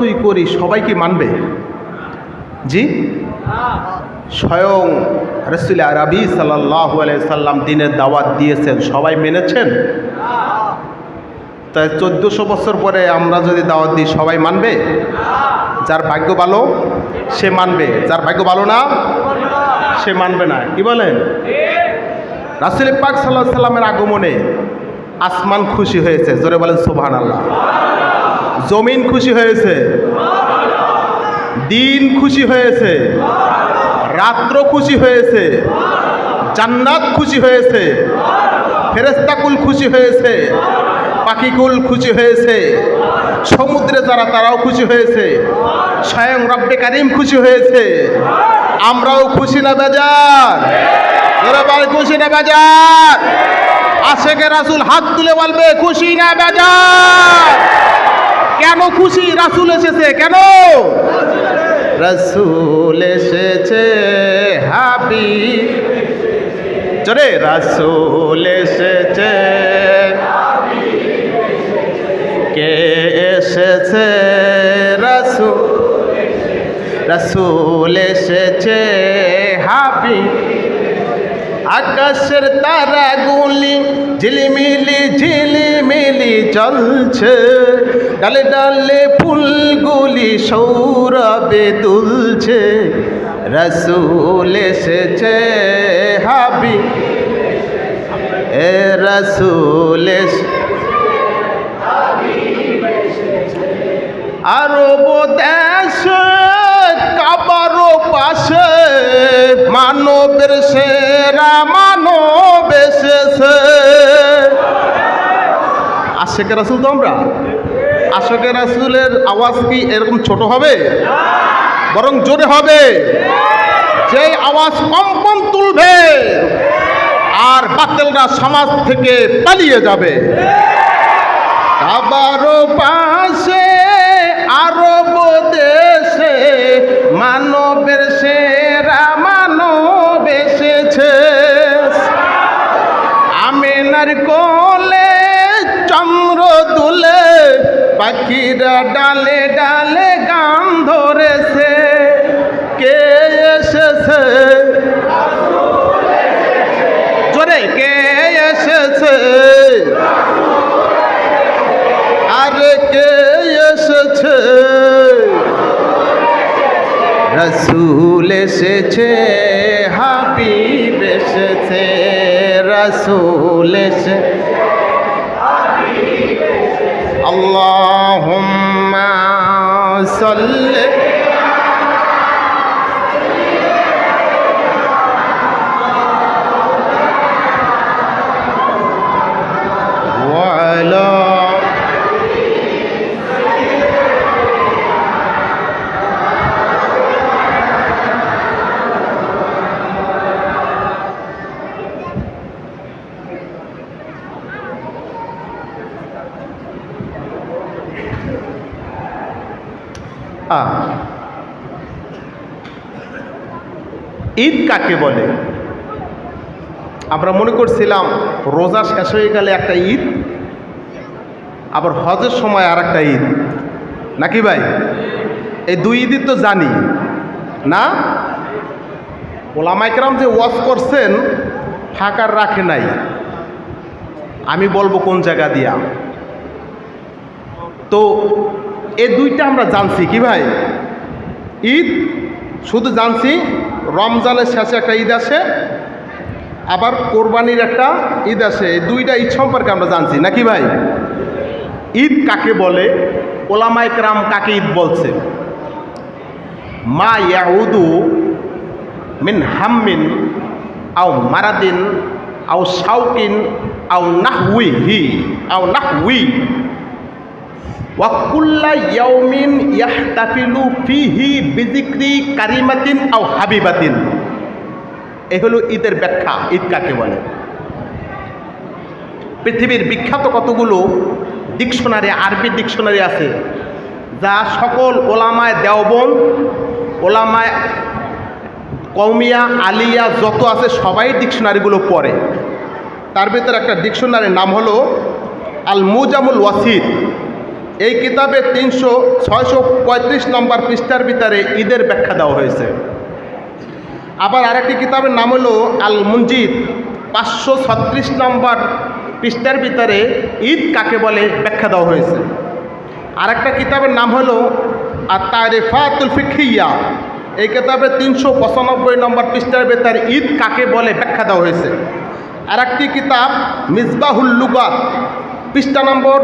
যতই করি, সবাই কি মানবে? জি? স্বয়ং রসুল আরবি সাল্লাহ সাল্লাম দিনের দাওয়াত দিয়েছেন। সবাই মেনেছেন? তাই চোদ্দোশো বছর পরে আমরা যদি দাওয়াত দিই, সবাই মানবে? যার ভাগ্য ভালো, সে মানবে। যার ভাগ্য ভালো না, সে মানবে না। কি বলেন? রাসুল পাক সাল্লাহ সাল্লামের আগমনে আসমান খুশি হয়েছে। জোরে বলেন সোভান আল্লাহ জমিন খুশি হয়েছে। দিন খুশি হয়েছে। রাত্র খুশি হয়েছে। জান্নাত খুশি হয়েছে। ফেরেস্তাকুল খুশি হয়েছে। পাখিকুল খুশি হয়েছে। সমুদ্রে যারা, তারাও খুশি হয়েছে। স্বয়ং রব্বে কারিম খুশি হয়েছে। আমরাও খুশি না বেজার। জোরে বল খুশি না বেজার। আশেকে রাসুল হাত তুলে বলবে, খুশি না বেজার। কেন খুশি রাসুল এসেছে? কেন? রাসুল এসেছে হাবি চরে রাসুল এসেছে কে এসেছে? রাসুল। রাসুল এসেছে হাবি আকাশের তারাগুলি ঝিলিমিলি ঝিলিমিলি চলছে। ডালে ডালে ফুলগুলি সৌরভে দুলছে। রসুল এসেছে হাবি এ রসুল এসে আরব দেশে কাবারও পাশে, মানবের সেরা মানব এসেছে। আশেকে রাসুল তো আমরা। আশেকে রাসুলের আওয়াজ কি এরকম ছোট হবে? বরং জোরে হবে। যেই আওয়াজ কম্পন তুলবে, আর বাতিলরা সমাজ থেকে পালিয়ে যাবে। আবারও পাশে আরব দেশে মানবের সেরা মানব এসেছে। আমেনার কোলে চন্দ্র দুলে, পাখিরা ডালে ডালে গান ধরেছে। কে এসেছে? জোরে, কে এসেছে? আরে কে এসেছে রসুল এসেছে হাবিব এসেছে রসুল এসে আল্লাহুম্মা সাল্লি মনে রোজা শেষ হয়ে গেলে একটা ঈদ, আবার হজের সময় আর একটা ঈদ। নাকি ভাই? এই দুই ঈদই তো জানি। না? ওলামাইকরাম যে ওয়াজ করছেন ফাঁকার রাখে নাই। আমি বলব কোন জায়গা দিয়া। তো এ দুইটা আমরা জানছি কি ভাই? ঈদ, শুধু জানছি, রমজানের শেষে একটা ঈদ আসে আবার কোরবানির একটা ঈদ আছে। দুইটা ঈদ সম্পর্কে আমরা জানছি। নাকি ভাই? ঈদ কাকে বলে? ওলামাইক রাম কাকে ঈদ বলছে? মা ইয়াউদু মিন হাম্মিন আও মারাদিন আও শাউকিন আও নাহউই হি আও নাহউই। ওয়াকুল্লা ইয়াউমিন ইয়াহতাফিলু ফিহি বিজিক্রি কারিমাতিন আও হাবিবাতিন। এ হলো ঈদের ব্যাখ্যা, ঈদ কাকে বলে? পৃথিবীর বিখ্যাত কতগুলো ডিকশনারি, আরবি ডিকশনারি আছে, যা সকল ওলামায় দেওবন ওলামায় কৌমিয়া আলিয়া, যত আছে, সবাই ডিকশনারিগুলো পড়ে। তার ভিতরে একটা ডিকশনারির নাম হলো আল মুজামুল ওয়াসিদ। এই কিতাবে তিনশো, ছয়শো পঁয়ত্রিশ নম্বর পৃষ্ঠার ভিতরে ঈদের ব্যাখ্যা দেওয়া হয়েছে। আবার আরেকটি কিতাবের নাম হলো আল মুঞ্জিদ পাঁচশো ছত্রিশ নম্বর পৃষ্ঠার ভিতরে ঈদ কাকে বলে ব্যাখ্যা দেওয়া হয়েছে। আরেকটা কিতাবের নাম হলো আর তারেফাতুল ফিখিয়া এই কিতাবের তিনশো পঁচানব্বই নম্বর পৃষ্ঠার ভিতরে ঈদ কাকে বলে ব্যাখ্যা দেওয়া হয়েছে। আরেকটি কিতাব মিসবাহুল লুগাত, পৃষ্ঠা নম্বর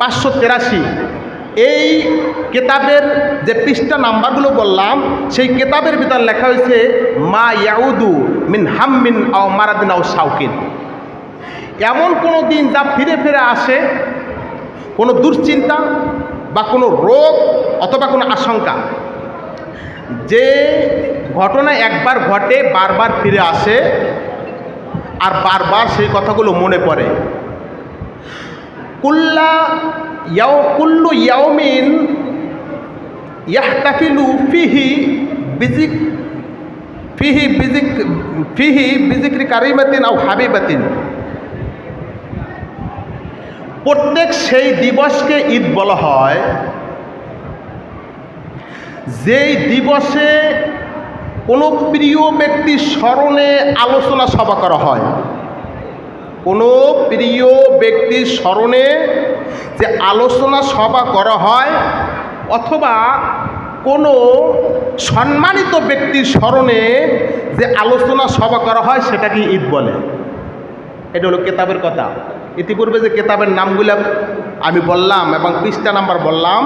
পাঁচশো তেরাশি। এই কেতাবের যে পৃষ্ঠা নাম্বারগুলো বললাম, সেই কেতাবের ভিতর লেখা হয়েছে, মা ইয়াউদু মিন হাম্মিন আও মারাদিন আও শাউকিন এমন কোনো দিন যা ফিরে ফিরে আসে, কোনো দুশ্চিন্তা বা কোনো রোগ অথবা কোনো আশঙ্কা। যে ঘটনা একবার ঘটে, বারবার ফিরে আসে, আর বারবার সেই কথাগুলো মনে পড়ে। কুল্লা ইয়াও কুল্লু ইয়াউমিন ইয়াহতাফিলু ফিহি বিজিক ফিহি বিজিক ফিহি বিজিক্রি কারিমাতিন আও হাবিবাতিন। প্রত্যেক সেই দিবসকে ঈদ বলা হয়। যেই দিবসে কোনো প্রিয় ব্যক্তির স্মরণে আলোচনা সভা করা হয়। কোনো প্রিয় ব্যক্তির স্মরণে যে আলোচনা সভা করা হয় অথবা কোনো সম্মানিত ব্যক্তির স্মরণে যে আলোচনা সভা করা হয় সেটাকে ঈদ বলে। এটা হলো কেতাবের কথা। ইতিপূর্বে যে কেতাবের নামগুলো আমি বললাম এবং পৃষ্ঠা নাম্বার বললাম,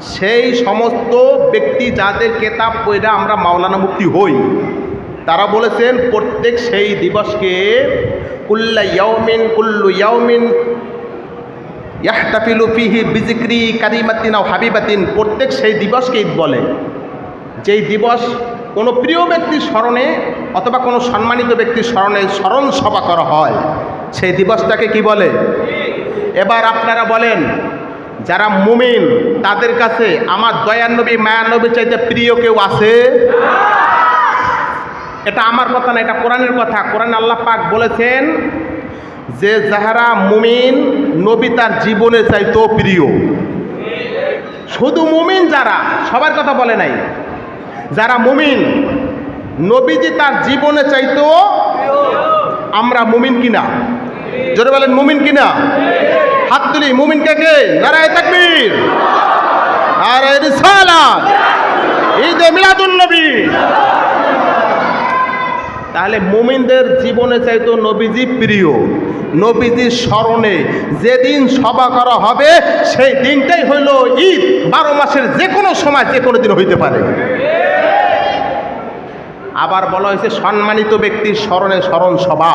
সেই সমস্ত ব্যক্তি যাদের কেতাব পড়া আমরা মাওলানা মুক্তি হই, তারা বলেছেন, প্রত্যেক সেই দিবসকে কুল্লা ইয়াউমিন, কুল্লু ইয়াউমিন বিজিক্রি হাবিবাতিন। প্রত্যেক সেই দিবসকে ঈদ বলে। যেই দিবস কোনো প্রিয় ব্যক্তির স্মরণে অথবা কোনো সম্মানিত ব্যক্তির স্মরণে স্মরণ সভা করা হয়, সেই দিবসটাকে কি বলে? এবার আপনারা বলেন, যারা মুমিন, তাদের কাছে আমার দয়ানবী মায়ানবী চাইতে প্রিয় কেউ আছে? এটা আমার কথা না, এটা কোরআনের কথা। কোরআন আল্লাহ পাক বলেছেন যে যাহারা মুমিন, নবী তার জীবনে চাইতো প্রিয়। শুধু মুমিন যারা, সবার কথা বলে নাই। যারা মুমিন, নবীজি তার জীবনে চাইতো আমরা মুমিন কিনা? জোরে বলেন, মুমিন কিনা? হাত তুলি, মুমিন কে নারায় তাকবীর। নারায় রিসালাত। ঈদ মিলাদুন নবী। তাহলে মুমিনদের জীবনে চাইতো নবীজি প্রিয় নবীজির স্মরণে যেদিন সভা করা হবে, সেই দিনটাই হইল ঈদ, বারো মাসের যে কোনো সময় যে কোনো দিন হইতে পারে। আবার বলা হয়েছে, সম্মানিত ব্যক্তির স্মরণে স্মরণ সভা।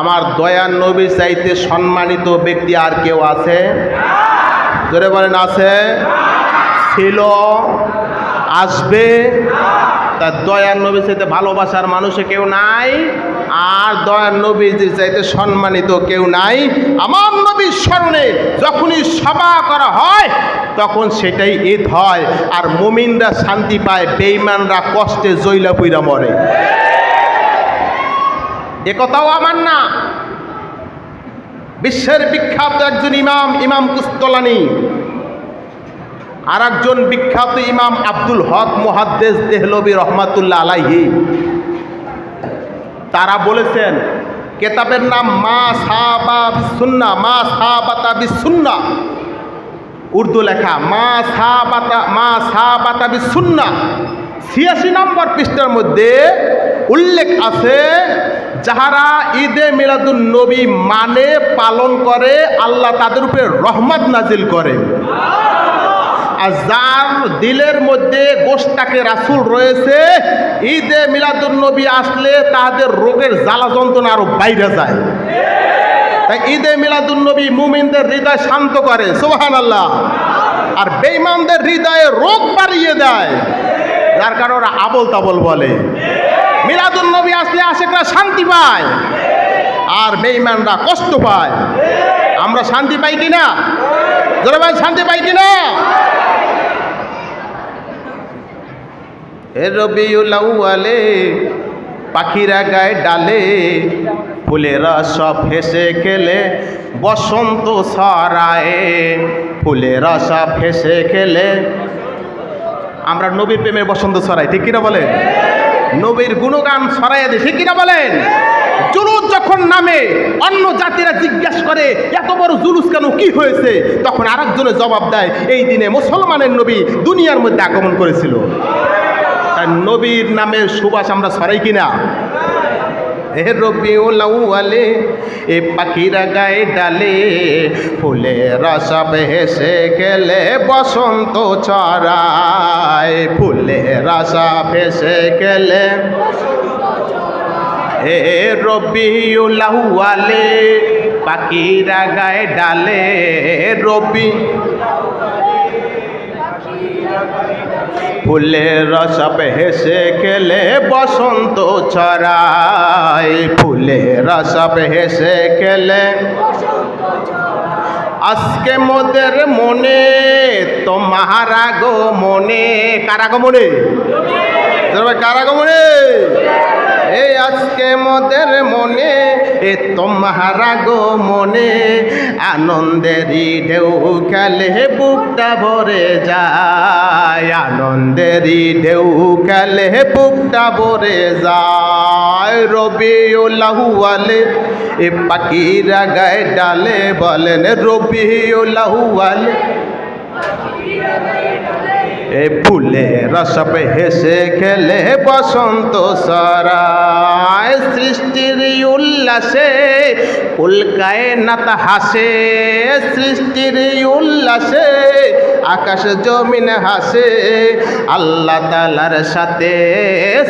আমার দয়ার নবী চাইতে সম্মানিত ব্যক্তি আর কেউ আছে? জোরে বলেন, আছে? ছিল, আসবে তার দয়ার নবী চাইতে ভালোবাসার মানুষে কেউ নাই, আর দয়ার নবী যে চাইতে সম্মানিত কেউ নাই। আমার নবীর স্মরণে যখনই সভা করা হয়, তখন সেটাই ঈদ হয়, আর মুমিনরা শান্তি পায় বেইমানরা কষ্টে জৈলা পুইরা মরে। একথাও আমার না। বিশ্বের বিখ্যাত একজন ইমাম ইমাম কুস্তলানি আর একজন বিখ্যাত ইমাম আব্দুল হক মোহাদ্দেস দেহলবী রহমাতুল্লাহ আলাইহি। তারা বলেছেন, কেতাবের নাম মা সাবা বিসুন্না, মা সাবাতা বিসুন্না। উর্দু লেখা, মা সাবাতা মা সাবাতা বিসুন্না। ছিয়াশি নম্বর পৃষ্ঠার মধ্যে উল্লেখ আছে, যাহারা ঈদে মিলাদুন নবী মানে পালন করে, আল্লাহ তাদের উপরে রহমত নাজিল করে। আর যার দিলের মধ্যে গোষ্ঠটাকে রাসুল রয়েছে। ঈদে মিলাদুল নবী আসলে তাদের রোগের জ্বালা যন্ত্রণা আরও বাইরে যায়। তাই ঈদে মিলাদুল নবী মুমিনদের হৃদয় শান্ত করে সোহান আল্লাহ আর বেইমানদের হৃদয়ে রোগ বাড়িয়ে দেয়, যার কারণে ওরা আবল তাবল বলে। মিলাদুল নবী আসলে আশেকরা শান্তি পায়, আর বেইমানরা কষ্ট পায়। আমরা শান্তি পাই কিনা? ভাই শান্তি পাই কিনা? এ রবিউল পাখিরা গায়ে ডালে, ফুলেরা সব হেসে খেলে, বসন্ত ছড়ায় ফুলের আশা ভেসে খেলে। আমরা নবীর প্রেমে বসন্ত ছড়াই ঠিক কিনা বলেন? নবীর গুণগান ছড়াইয়া দিই, ঠিক কিনা বলেন? জুলুস যখন নামে, অন্য জাতিরা জিজ্ঞাসা করে, এত বড় জুলুস কেন? কি হয়েছে? তখন আরেকজনে জবাব দেয়, এই দিনে মুসলমানের নবী দুনিয়ার মধ্যে আগমন করেছিল। নবীর নামের সুবাস আমরা ছড়াই কিনা? হে রবি ওলাউয়ালে এ পাখিরা গায়ে ডালে ফুলে রসা ভেসে গেলে বসন্ত ছড়ায়। ফুলে রসা ভেসে গেলে হে রবি ওলাউয়ালে পাখিরা গায়ে ডালে রবি ফুলের রসব হেসে খেলে বসন্ত ছড়ায়। ফুলের রসব হেসে খেলে আজকে মোদের মনে তোমার গো মনে। কারাগো মনে কারাগো মনে এই আজকে মোদের মনে, এ তোমারা গো মনে আনন্দেরই ঢেউ খেলে বুকটা ভরে যায়। আনন্দেরই ঢেউ খেলে বুকটা ভরে যায়। রবি ও লাহুয়ালে এ পাখিরা গায়ে ডালে বলেন রবি ও লাহুয়ালে এ ফুলে রসব হেসে খেলে বসন্ত সরায় সৃষ্টির উল্লাসে উল্কায় নাত হাসে, সৃষ্টির উল্লাসে, আকাশ জমিন হাসে, আল্লাহ তালার সাথে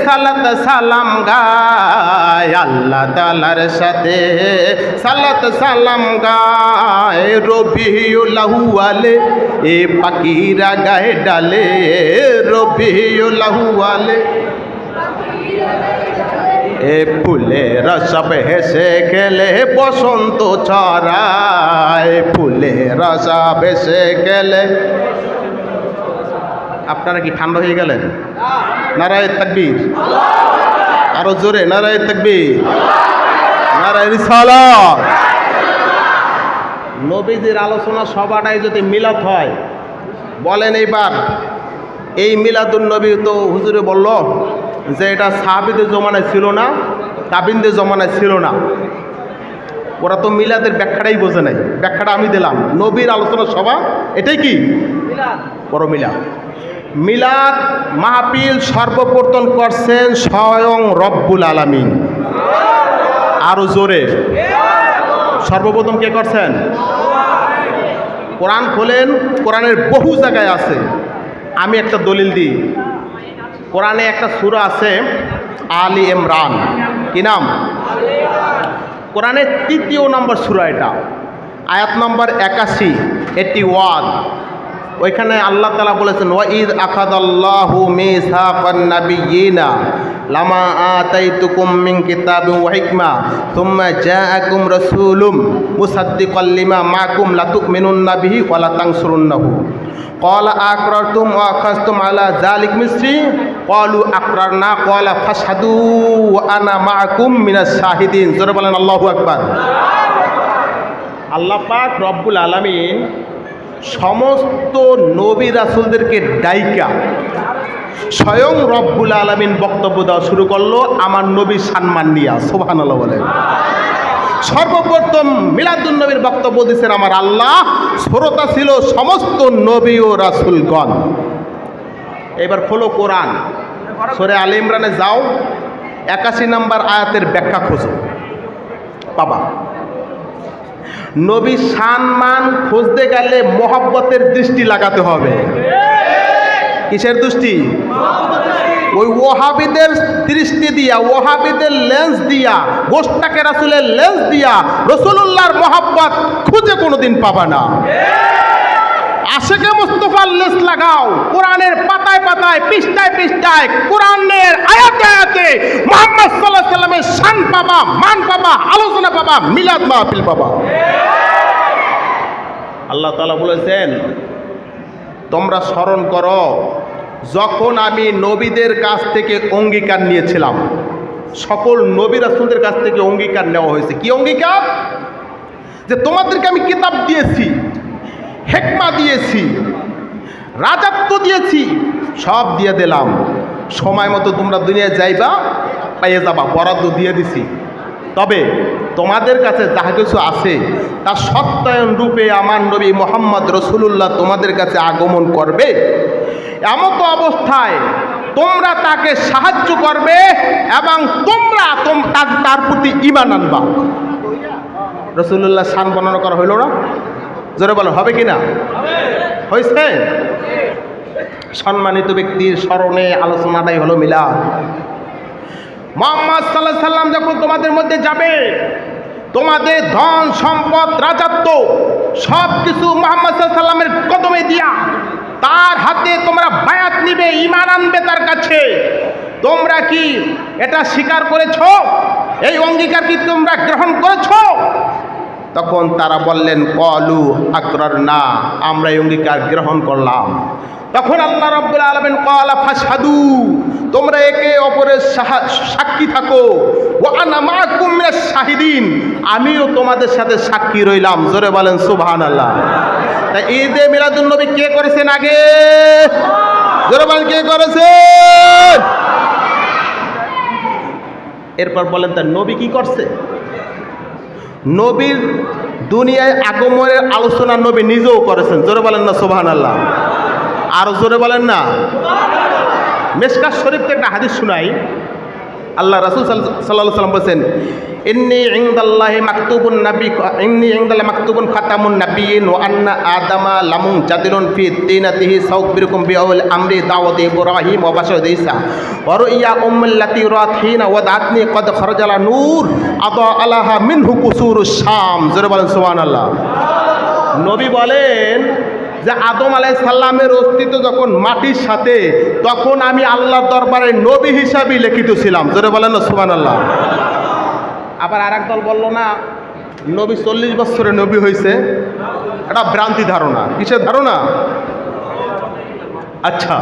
সালাত সালাম গায়, আল্লাহ তালার সাথে সালাত সালাম গায় রবিউল্লাহুয়ালে এ পাখিরা গায়ে ডালে রবিউল্লাহুয়ালে এ ফুলে রসব হেসে গেলে বসন্ত ছড়ায়। ফুলে রসব হেসে গেলে আপনারা কি ঠান্ডা হয়ে গেলেন? নারায় তাকবীর। আরও জোরে, নারায় তাকবীর। নারায় রিসালাত। নবীজির আলোচনা সবাটাই যদি মিলাত হয়, বলেন এইবার। এই মিলাদুল নবী তো হুজুরে বলল যে এটা সাহাবিদের জমানায় ছিল না তাবিনদের জমানায় ছিল না। ওরা তো মিলাদের ব্যাখ্যাটাই বোঝে নাই। ব্যাখ্যাটা আমি দিলাম। নবীর আলোচনা সভা এটাই কি? বড় মিলাদ। মিলাদ মাহফিল সর্বপ্রথম করছেন স্বয়ং রব্বুল আলামিন। আরও জোরে। সর্বপ্রথম কে করছেন? কোরআন খোলেন কোরআনের বহু জায়গায় আছে। আমি একটা দলিল দিই। কোরআনে একটা সুর আছে, আলি এমরান কি নাম? কোরআনের তৃতীয় নম্বর সুরা এটা। আয়াত নম্বর একাশি, এটি ওয়ান ওইখানে আল্লাহ তালা বলেছেন ওয়াঈদ আখাদ আল্লাহু মিসাকান নাবিয়িনা লামা আতাইতুকুম মিন কিতাবিন ওয়া হিকমা থুম্মা জাআকুম রাসূলুম মুসাদ্দিকাল লিমা মাকুম লাতুমিনুন্না বিহি ওয়া লা তানসুরুন্নাহু قال أقررتم وأخذتم على ذلك مصري قالوا أقررنا قال فاشهدوا وأنا معكم من الشاهدين জোরে বলেন আল্লাহু আকবার আল্লাহ পাক রব্বুল আলামিন সমস্ত নবী রাসুলদেরকে ডাইকা। স্বয়ং রব্বুল আলমিন বক্তব্য দেওয়া শুরু করল, আমার নবী সানমান নিয়া সোভান বলেন সর্বপ্রথম মিলাদুল নবীর বক্তব্য দিচ্ছেন আমার আল্লাহ, শ্রোতা ছিল সমস্ত নবী ও রাসুলগণ। এবার খোলো কোরআন। সরে আল ইমরানে যাও, একাশি নাম্বার আয়াতের ব্যাখ্যা খোঁজো। বাবা নবী সম্মান খুঁজতে গেলে মহব্বতের দৃষ্টি লাগাতে হবে। কিসের দৃষ্টি? ওই ওহাবিদের দৃষ্টি দিয়া, ওহাবিদের লেন্স দিয়া, গোষ্ঠটাকে রাসুলের লেন্স দিয়া রসুল্লাহর মহাব্বত খুঁজে কোনোদিন পাবা না। আশেকে মুস্তফার লেস লাগাও, কোরআনের পাতায় পাতায়, পৃষ্ঠায় পৃষ্ঠায়, কোরআনের আয়াতে আয়াতে মোহাম্মদ সাল্লাহ সাল্লামের শান পাবা, মান পাবা, আলোচনা পাবা, মিলাদ মাহফিল পাবা। আল্লাহ তালা বলেছেন, তোমরা স্মরণ করো, যখন আমি নবীদের কাছ থেকে অঙ্গীকার নিয়েছিলাম, সকল নবী রাসুলদের কাছ থেকে অঙ্গীকার নেওয়া হয়েছে। কি অঙ্গীকার? যে তোমাদেরকে আমি কিতাব দিয়েছি, হেকমা দিয়েছি, রাজাত্ব দিয়েছি, সব দিয়ে দিলাম। সময় মতো তোমরা দুনিয়ায় যাইবা, পাইয়ে যাবা, বরাদ্দ দিয়ে দিছি। তবে তোমাদের কাছে যাহা কিছু আছে, তা সত্যায়ন রূপে আমার নবী মোহাম্মদ রসুল্লাহ তোমাদের কাছে আগমন করবে। এমতো অবস্থায় তোমরা তাকে সাহায্য করবে এবং তোমরা তোম- তার- প্রতি ইমান আনবা। রসুল্লাহ সান বর্ণনা করা হইল না? জোরে বলো, হবে কি না? হয়েছে সম্মানিত ব্যক্তির স্মরণে আলোচনাটাই হলো মিলাদ। মোহাম্মদ সাল্লাহ সাল্লাম যখন তোমাদের মধ্যে যাবে, তোমাদের ধন, সম্পদ, রাজত্ব সব কিছু মোহাম্মদ সাল্লামের কদমে দিয়া তার হাতে তোমরা বায়াত নিবে ইমান আনবে তার কাছে। তোমরা কি এটা স্বীকার করেছ? এই অঙ্গীকার কি তোমরা গ্রহণ করেছ? তখন তারা বললেন, কলু আকরার না আমরা অঙ্গীকার গ্রহণ করলাম। তখন আল্লাহ রব্বুল আলমেন কলা ফাসাদু তোমরা একে অপরের সাক্ষী থাকো। শাহিদিন, আমিও তোমাদের সাথে সাক্ষী রইলাম। জোরে বলেন সুবহান আল্লাহ তা ঈদে মিলাদুল নবী কে করেছেন আগে? জোরে বলেন, কে করেছেন? এরপর বলেন তার নবী কি করছে? নবীর দুনিয়ায় আগমনের আলোচনা নবী নিজেও করেছেন। জোরে বলেন না সোবাহান আল্লাহ আরও জোরে বলেন না। মেসকার শরীফ থেকে একটা হাদিস শুনাই। আল্লাহ রাসুল সাল্লাহ সাল্লাম বলছেন ইন্নি ইংদাল্লাহি মাকতুবুন নাবি ইন্নি ইংদাল্লাহ মাকতুবুন খাতামুন নাবিয়িন ওয়া আন্না আদামা লামুন জাদিলুন ফি তিনাতিহি সাউবিরকুম বিআউল আমরি দাওয়াতি ইব্রাহিম ওয়া বাশার ঈসা ওয়া রুইয়া উম্মাল্লাতি রাতহিনা ওয়া দাতনি কদ খরজালা নূর আদা আলাহা মিনহু কুসুরুশ শাম জোরে বলেন, সুবহানাল্লাহ। নবী বলেন যে, আদম আলাই সাল্লামের অস্তিত্ব যখন মাটির সাথে, তখন আমি আল্লাহর দরবারে নবী হিসাবেই লিখিত ছিলাম। জোরে বলেন সুবান আল্লাহ আবার আর দল বলল, না, নবী চল্লিশ বছরে নবী হয়েছে এটা ভ্রান্তি ধারণা। কিসের ধারণা? আচ্ছা।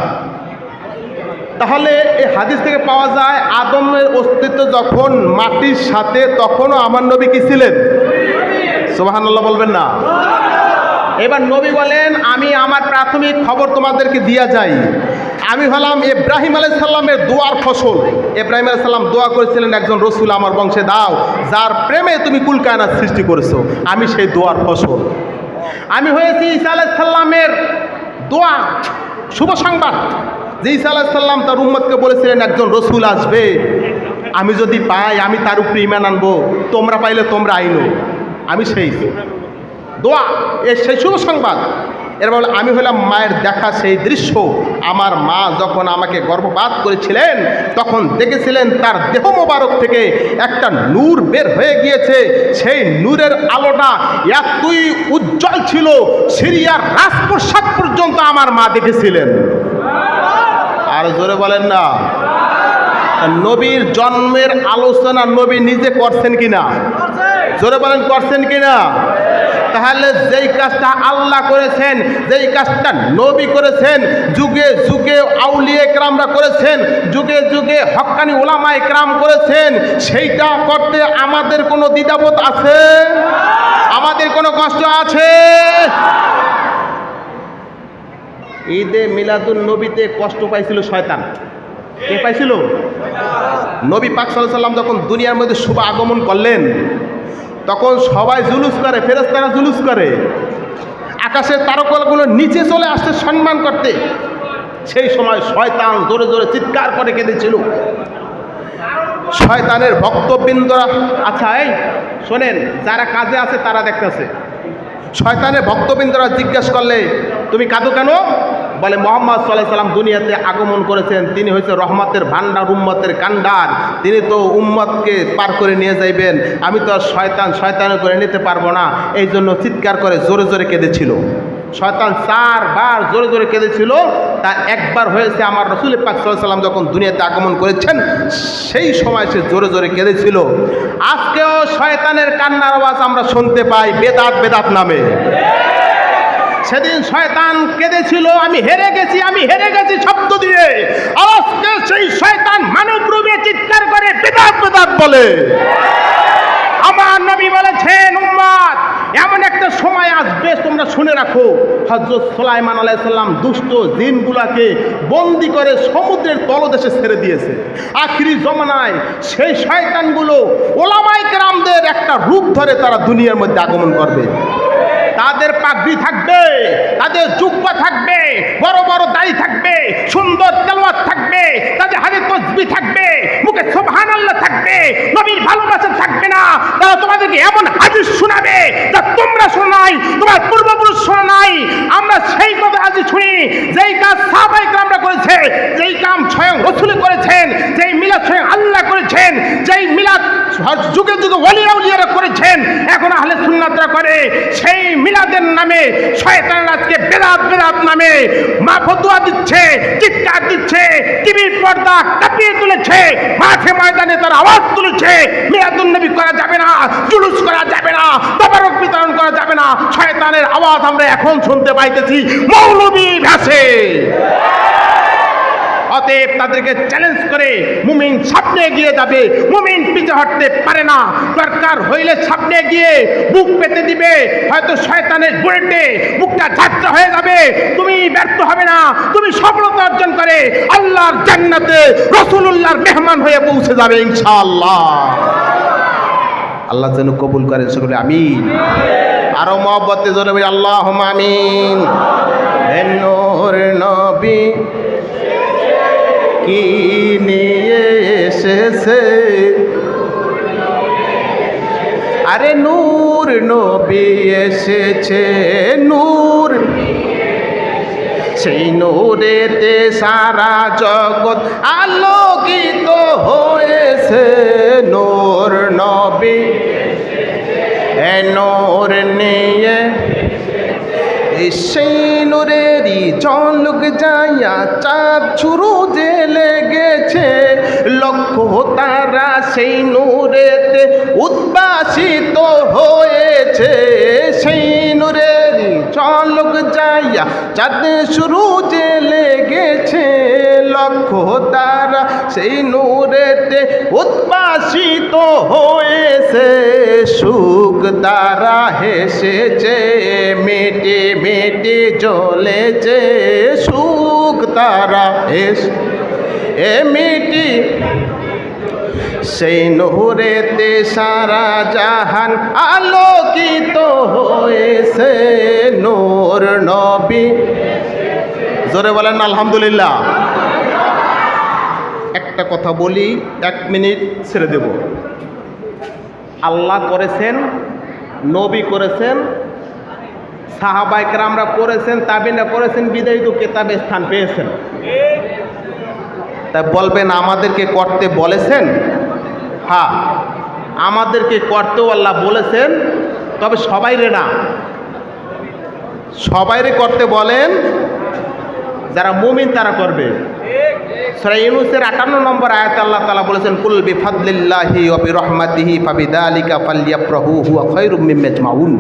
তাহলে এই হাদিস থেকে পাওয়া যায়, আদমের অস্তিত্ব যখন মাটির সাথে, তখনও আমার নবী কি ছিলেন? সোহান আল্লাহ বলবেন না। এবার নবী বলেন, আমি আমার প্রাথমিক খবর তোমাদেরকে দিয়া যাই। আমি হলাম ইব্রাহিম আলাই সাল্লামের দোয়ার ফসল। ইব্রাহিম আলাই সাল্লাম দোয়া করেছিলেন একজন রসুল আমার বংশে, দাও, যার প্রেমে তুমি কুলকায়নার সৃষ্টি করেছ, আমি সেই দোয়ার ফসল। আমি হয়েছি ঈসা আলাই সাল্লামের দোয়া, শুভ সংবাদ। যে ঈসা আলাহ সাল্লাম তার উম্মতকে বলেছিলেন, একজন রসুল আসবে, আমি যদি পাই, আমি তার উপরে ইমান আনব, তোমরা পাইলে তোমরা আইনো। আমি সেই দোয়া এ সেই শুভ সংবাদ। এর বলে, আমি হলাম মায়ের দেখা, সেই দৃশ্য। আমার মা যখন আমাকে গর্ভপাত করেছিলেন, তখন দেখেছিলেন তার দেহ মোবারক থেকে একটা নূর বের হয়ে গিয়েছে। সেই নূরের আলোটা এতই উজ্জ্বল ছিল, সিরিয়ার রাজপ্রসাদ পর্যন্ত আমার মা দেখেছিলেন। আর জোরে বলেন না। নবীর জন্মের আলোচনা নবী নিজে করছেন কিনা? জোরে বলেন, করছেন কিনা? তাহলে যেই কাজটা আল্লাহ করেছেন, যেই কাজটা নবী করেছেন, যুগে যুগে আউলিয়ে একরামরা করেছেন, যুগে যুগে হক্কানি ওলামা একরাম করেছেন, সেইটা করতে আমাদের কোনো দ্বিধাবোধ আছে? আমাদের কোনো কষ্ট আছে? ঈদে মিলাদুল নবীতে কষ্ট পাইছিল শয়তান। কে পাইছিল? নবী পাক সাল্লাম যখন দুনিয়ার মধ্যে শুভ আগমন করলেন তখন সবাই জুলুস করে ফেরেস্তারা জুলুস করে। আকাশের তারকাগুলো নিচে চলে আসতে সম্মান করতে। সেই সময় শয়তান জোরে জোরে চিৎকার করে কেঁদেছিল। শয়তানের ভক্তবৃন্দরা আচ্ছা এই শোনেন, যারা কাজে আছে তারা দেখতেছে। শয়তানের ভক্তবৃন্দরা জিজ্ঞেস করলে, তুমি কাঁদো কেন? বলে মোহাম্মদ সাল্লাহ সাল্লাম দুনিয়াতে আগমন করেছেন। তিনি হয়েছে রহমতের ভান্ডার উম্মতের কান্ডার তিনি তো উম্মতকে পার করে নিয়ে যাইবেন। আমি তো শয়তান শয়তান করে নিতে পারব না। এই জন্য চিৎকার করে জোরে জোরে কেঁদেছিল। শয়তান চারবার জোরে জোরে কেঁদেছিল। তা একবার হয়েছে আমার রসুল পাক সাল্লাম যখন দুনিয়াতে আগমন করেছেন, সেই সময় সে জোরে জোরে কেঁদেছিল। আজকেও শয়তানের কান্নার আওয়াজ আমরা শুনতে পাই বেদাত বেদাত নামে। সেদিন শয়তান কেঁদেছিল, আমি হেরে গেছি, আমি হেরে গেছি শব্দ দিয়ে। আজকে সেই শয়তান মানব রূপে চিৎকার করে, বেদাত বেদাত বলে। আমার নবী বলেছেন, উম্মাদ, এমন একটা সময় আসবে, তোমরা শুনে রাখো হজরত সোলাইমান আলাইসাল্লাম দুষ্ট দিনগুলাকে বন্দি করে সমুদ্রের তলদেশে ছেড়ে দিয়েছে। আখিরি জমানায় সেই শয়তানগুলো ওলামাই কেরামদের একটা রূপ ধরে তারা দুনিয়ার মধ্যে আগমন করবে। তাদের পাগড়ি থাকবে, তাদের জুব্বা থাকবে, বড় বড় দাড়ি থাকবে, সুন্দর তেলওয়াত থাকবে, তাদের হাতে তসবি থাকবে মুখে সোবহান আল্লাহ থাকবে, নবীর ভালোবাসা থাকবে না, তারা তোমাদেরকে এমন হাদিস শোনাবে যা তোমরা শোনো নাই, তোমার পূর্বপুরুষ শোনো নাই। আমরা সেই কথা আজ শুনি, যেই কাজ সাহাবাই আমরা করেছে যেই কাম স্বয়ং রসুল করেছেন, যেই মিলাদ স্বয়ং আল্লাহ করেছেন, যেই মিলাদ যুগে যুগে ওলিয়া উলিয়ারা করেছেন, এখন আহলে সুন্নাতরা করে, সেই মিলাদের নামে শয়তান আজকে বেদাত বেদাত নামে মা ফতুয়া দিচ্ছে, চিৎকার দিচ্ছে, টিভির পর্দা কাঁপিয়ে তুলেছে মাঠে ময়দানে তার আওয়াজ তুলেছে। মিলাদুল নবী করা যাবে না, জুলুস করা যাবে না, তবারক বিতরণ করা যাবে না। শয়তানের আওয়াজ আমরা এখন শুনতে পাইতেছি। মৌলবী ভাসে অতএব তাদেরকে চ্যালেঞ্জ করে মুমিন সামনে এগিয়ে যাবে। মুমিন পিছে হটতে পারে না। দরকার হইলে সামনে গিয়ে বুক পেতে দিবে। হয়তো শয়তানের বুলেটে বুকটা ঝাপটা হয়ে যাবে। তুমি ব্যর্থ হবে না। তুমি সফলতা অর্জন করে আল্লাহর জান্নাতে রসুলুল্লাহর মেহমান হয়ে পৌঁছে যাবে ইনশাআল্লাহ। আল্লাহ যেন কবুল করেন সকলে, আমিন। আরও মহব্বতে জোরে আল্লাহ আমিন। নবী। কি নিয়ে এসেছে? আরে নূর নবী এসেছে, নূর। সেই নূরেতে সারা জগৎ আলোকিত হয়েছে। নূর নবী নূর নিয়ে সেই নূরেরই চলক যাইয়া চাঁদ ছুরু যে লেগেছে লক্ষ তারা সেই নূরেতে উদ্ভাসিত হয়েছে। সেই নূরেরই চলক যাইয়া চাঁদ শুরু যে লেগেছে লক্ষ তারা সেই নূরেতে উদ্ভাসিত হয়েছে সুখ দ্বারা, হেসেছে, মেটে মেটে চলেছে সুখ তারা হেস এ মিটি সেই নহরেতে সারা জাহান আলোকিত হয়েছে। নূর নবী। জোরে বলেন আলহামদুলিল্লাহ। একটা কথা বলি, এক মিনিট ছেড়ে দেব। আল্লাহ করেছেন, নবী করেছেন সাহাবাইকরামরা করেছেন তাবিনা করেছেন বিদায়ী তো কেতাবে স্থান পেয়েছেন। তাই বলবেন, আমাদেরকে করতে বলেছেন? হ্যাঁ আমাদেরকে করতেও আল্লাহ বলেছেন, তবে সবাইরে না। সবাইরে করতে বলেন, যারা মুমিন তারা করবে। সরা ইউনুসের আটান্ন নম্বর আয়াত আল্লাহ তালা বলেছেন, কুল বিফাদলিল্লাহি অবি রহমাতিহি ফাবিদালিকা ফালিয়াপ্রহু হুয়া খৈরুম মিম্মেজ মাউন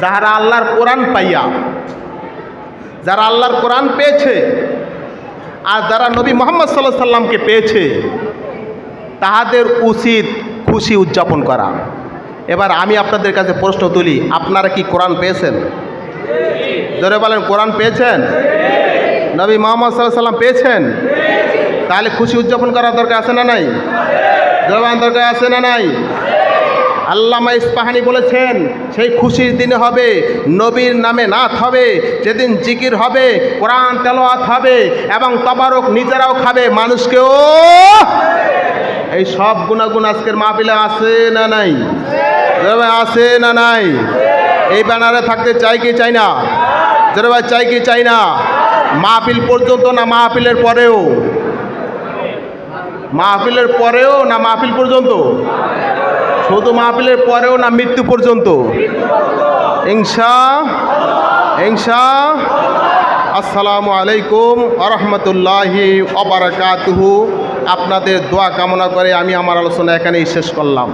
যাহারা আল্লাহর কোরআন পাইয়া, যারা আল্লাহর কোরআন পেয়েছে, আর যারা নবী মোহাম্মদ সাল্লাহ সাল্লামকে পেয়েছে তাহাদের উচিত খুশি উদযাপন করা। এবার আমি আপনাদের কাছে প্রশ্ন তুলি, আপনারা কি কোরআন পেয়েছেন? জোরে বলেন, কোরআন পেয়েছেন? নবী মোহাম্মদ সাল্লাহ সাল্লাম পেয়েছেন? তাহলে খুশি উদযাপন করার দরকার আছে না নাই? জোরে বলেন, দরকার আছে না নাই? আল্লামা ইস্পাহানি বলেছেন, সেই খুশির দিনে হবে, নবীর নামে নাথ হবে, যেদিন জিকির হবে, কোরআন তেলোয়াত হবে, এবং তবারক নিজেরাও খাবে, মানুষকেও এই সব গুণাগুণ আজকের মাহফিলে আছে না নাই? আছে না নাই? এই ব্যানারে থাকতে চাই কি চাই না? জোরে ভাই, চাই কি চাই না? মাহফিল পর্যন্ত না মাহফিলের পরেও? মাহফিলের পরেও না মাহফিল পর্যন্ত? শুধু মাহফিলের পরেও না মৃত্যু পর্যন্ত? ইংসা ইংসা আসসালামু আলাইকুম আরহামতুল্লাহি অবরাকাতুহু আপনাদের দোয়া কামনা করে আমি আমার আলোচনা এখানেই শেষ করলাম।